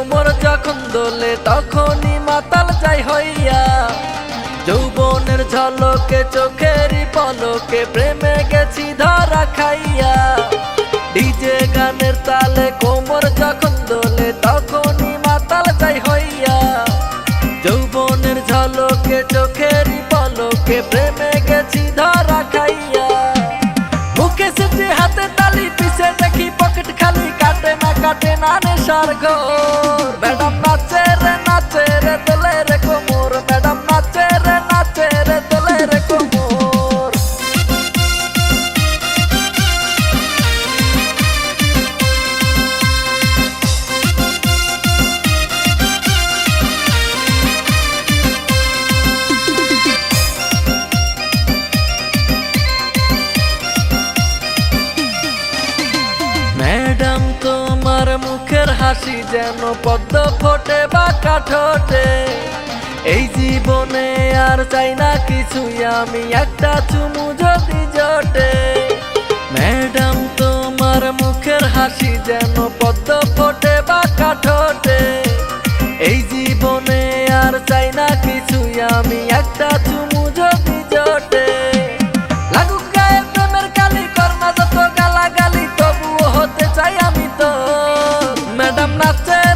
যখন দোলে, তখনই মাতাল যাই হইয়া। যৌবনের ঝলকে চোখেরই পলকে, প্রেমে গেছি ধরা খাইয়া। ডিজে গানের তালে কোমর যখন দোলে, তখনই মাতাল যাই হইয়া। যৌবনের ঝলকে চোখেরই পলকে, প্রেমে হাতে তালি পিছে দেখি পকেট খালি কাটে না কাটে না নেশার ঘর। ম্যাডাম ম্যাডাম, তোমার মুখের হাসি যেন পদ্ম ফোটে বা কাঠোটে এই জীবনে আর চাই না কিছুই, আমি একটা চুমু যদি জটে। ম্যাডাম, তোমার মুখের হাসি যেন পদ্ম ফোটে বা কাঠোটে এই জীবনে আর চাই না কিছুই, আমি একটা চুমু matin